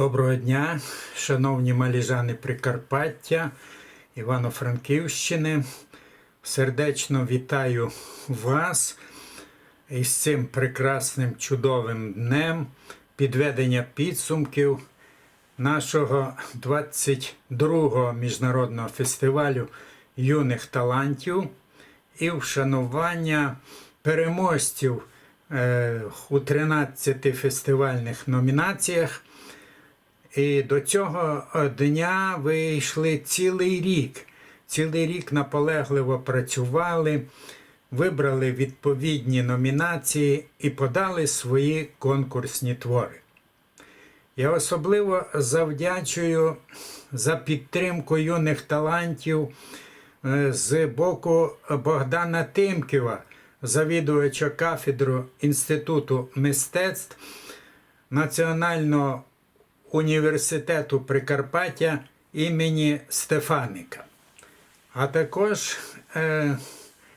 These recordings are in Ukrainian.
Доброго дня, шановні маліжани Прикарпаття, Івано-Франківщини. Сердечно вітаю вас із цим прекрасним чудовим днем підведення підсумків нашого 22-го міжнародного фестивалю юних талантів і вшанування переможців е, у 13 фестивальних номінаціях. І до цього е, дня ви йшли цілий рік. Цілий рік наполегливо працювали, вибрали відповідні номінації і подали свої конкурсні твори. Я особливо завдячую за підтримку юних талантів е, з боку Богдана Тимківа, завідувача кафедру Інституту мистецтв Національного університету Прикарпаття імені Стефаника, а також е,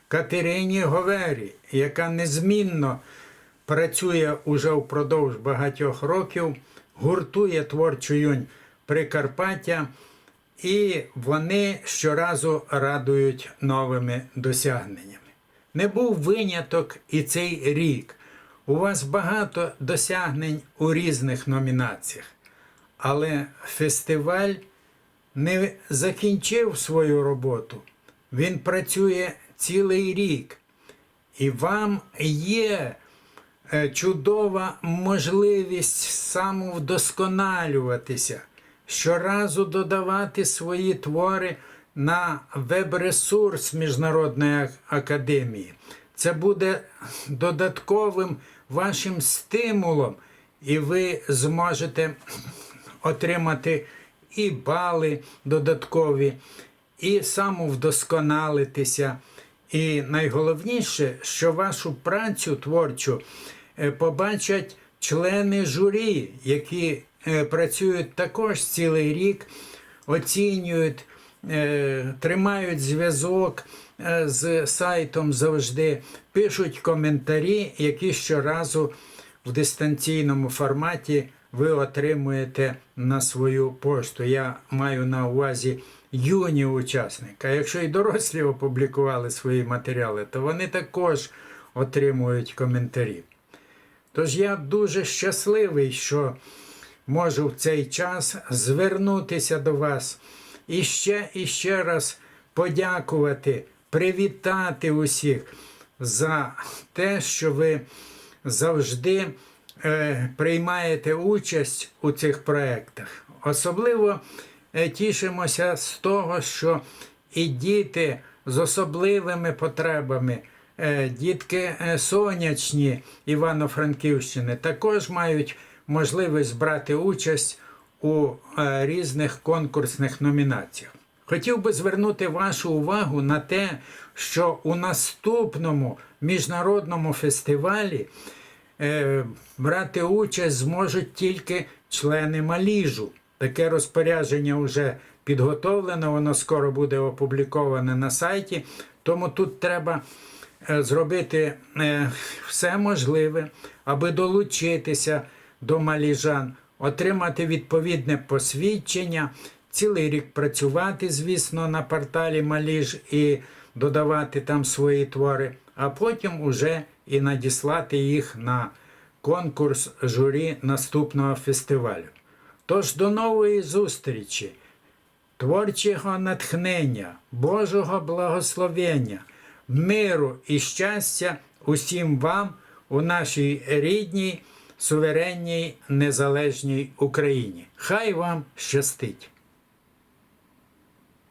Катерині Говері, яка незмінно працює уже впродовж багатьох років, гуртує творчу юнь Прикарпаття, і вони щоразу радують новими досягненнями. Не був виняток і цей рік. У вас багато досягнень у різних номінаціях. Але фестиваль не закінчив свою роботу. Він працює цілий рік. І вам є е, чудова можливість самовдосконалюватися, щоразу додавати свої твори на веб-ресурс Міжнародної академії. Це буде додатковим вашим стимулом, і ви зможете отримати і бали додаткові, і самовдосконалитися. І найголовніше, що вашу працю творчу е, побачать члени журі, які е, працюють також цілий рік, оцінюють, е, тримають зв'язок з сайтом завжди, пишуть коментарі, які щоразу в дистанційному форматі ви отримуєте на свою пошту. Я маю на увазі юні учасники. А якщо і дорослі опублікували свої матеріали, то вони також отримують коментарі. Тож я дуже щасливий, що можу в цей час звернутися до вас і ще і ще раз подякувати, привітати усіх за те, що ви завжди приймаєте участь у цих проєктах. Особливо е, тішимося з того, що і діти з особливими потребами, е, дітки е, сонячні Івано-Франківщини, також мають можливість брати участь у е, різних конкурсних номінаціях. Хотів би звернути вашу увагу на те, що у наступному міжнародному фестивалі е, брати участь зможуть тільки члени Маліжу. Таке розпорядження вже підготовлено, воно скоро буде опубліковане на сайті. Тому тут треба е, зробити е, все можливе, аби долучитися до маліжан, отримати відповідне посвідчення, цілий рік працювати, звісно, на порталі Маліж і додавати там свої твори, а потім уже і надіслати їх на конкурс журі наступного фестивалю. Тож до нової зустрічі, творчого натхнення, Божого благословення, миру і щастя усім вам у нашій рідній, суверенній, незалежній Україні. Хай вам щастить!